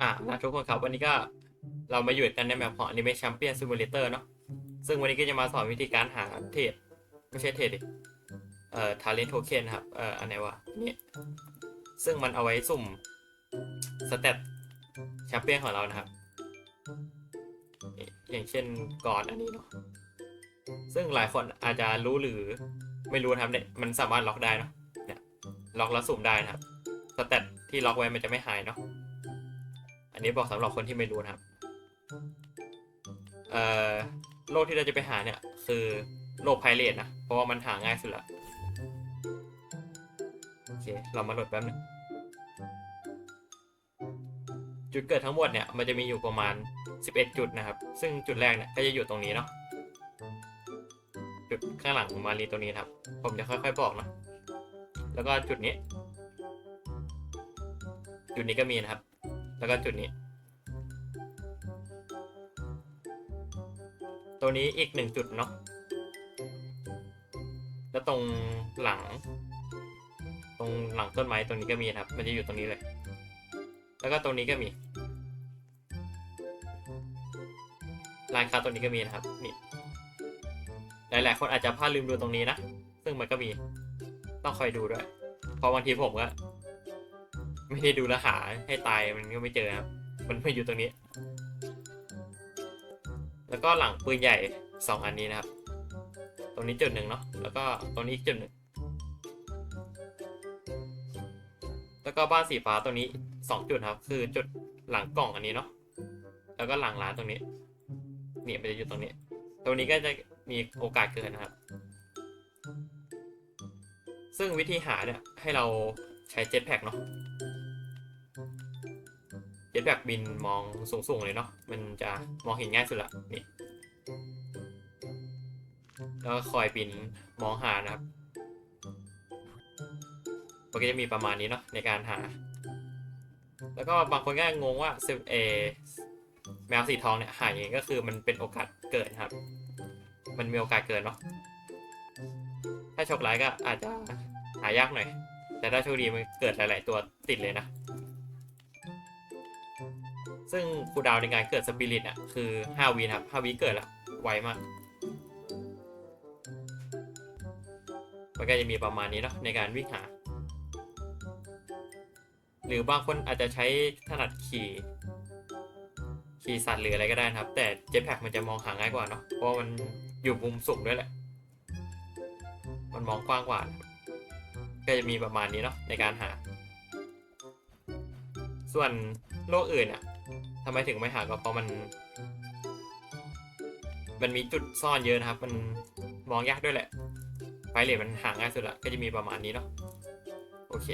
อะนะทุกคนครับวันนี้ก็เรามาอยู่กันในแมปของ Anime Champion Simulator เนาะซึ่งวันนี้ก็จะมาสอนวิธีการหาเทรดไม่ใช่เทรดดิเอ่อ talent token นะครับเอ่ออันไหนวะนี่ซึ่งมันเอาไว้สุ่มสเตตแชมเปี้ยนของเรานะครับนี่อย่างเช่นก่อนอันนี้เนาะซึ่งหลายคนอาจจะรู้หรือไม่รู้นะครับเนี่ยมันสามารถล็อกได้เนาะเนี่ยล็อกแล้วสุ่มได้นะครับสเตตที่ล็อกไว้มันจะไม่หายเนาะ อันนี้บอกสำหรับคนที่ไม่รู้นะครับ เอ่อโลกที่เราจะไปหาเนี่ย คือโลกไพเรตนะ เพราะว่ามันหาง่ายสุดละโอเค เรามาโหลดแป๊บนึงจุดเกิดทั้งหมดเนี่ย มันจะมีอยู่ประมาณ 11 จุดนะครับ ซึ่งจุดแรกเนี่ย ก็จะอยู่ตรงนี้เนาะ จุดข้างหลังของมารีตรงนี้ครับ ผมจะค่อยๆบอกนะ แล้วก็จุดนี้ จุดนี้ก็มีนะครับ แล้วก็จุดนี้ ตัวนี้อีกหนึ่งจุดเนาะแล้วตรงหลัง ตรงหลังต้นไม้ตรงนี้ก็มีครับ มันจะอยู่ตรงนี้เลย แล้วก็ตรงนี้ก็มีร้านค้าตรงนี้ก็มีนะครับนี่หลายๆคนอาจจะพลาดลืมดูตรงนี้นะ ซึ่งมันก็มี ต้องคอยดูด้วยเพราะบางทีผมก็ ไม่ได้ดูแลหาให้ตายมันก็ไม่เจอครับ มันไม่อยู่ตรงนี้ แล้วก็หลังปืนใหญ่สองอันนี้นะครับ ตรงนี้จุดหนึ่งเนาะ แล้วก็ตรงนี้อีกจุดหนึ่ง แล้วก็บ้านสีฟ้าตรงนี้สองจุดครับ คือจุดหลังกล่องอันนี้เนาะ แล้วก็หลังร้านตรงนี้ เนี่ยมันจะอยู่ตรงนี้ ตรงนี้ก็จะมีโอกาสเกิดนะครับ ซึ่งวิธีหาเนี่ยให้เราใช้เจ็ตแพ็กเนาะ แพ็กบินมองสูงๆเลยเนาะมันจะมองเห็นง่ายสุดละนี่แล้วคอยบินมองหานะครับมันก็จะมีประมาณนี้เนาะในการหา แล้วก็บางคนก็งงว่าซิเอแมวสีทองเนี่ยหาอย่างนี้ก็คือมันเป็นโอกาสเกิดครับ มันมีโอกาสเกิดเนาะ ถ้าโชคร้ายก็อาจจะหายากหน่อย แต่ถ้าโชคดีมันเกิดหลาย ๆ ตัวติดเลยนะ ซึ่งคูดาวในการเกิดสปิริตอะคือ 5วินะครับ 5วิเกิดละไวมากมันก็จะมีประมาณนี้เนาะในการวิ่งหา หรือบางคนอาจจะใช้ถนัดขี่ขี่สัตว์หรืออะไรก็ได้นะครับ แต่เจ็ตแพ็กมันจะมองหาง่ายกว่าเนาะเพราะมันอยู่มุมสูงด้วยแหละ มันมองกว้างกว่า ก็จะมีประมาณนี้เนาะในการหา ส่วนโลกอื่นอะ ทำไมถึงไม่หาก็เพราะมัน มันมีจุดซ่อนเยอะนะครับ มันมองยากด้วยแหละไฟเลทมันหาง่ายสุดละก็จะมีประมาณนี้เนาะโอเค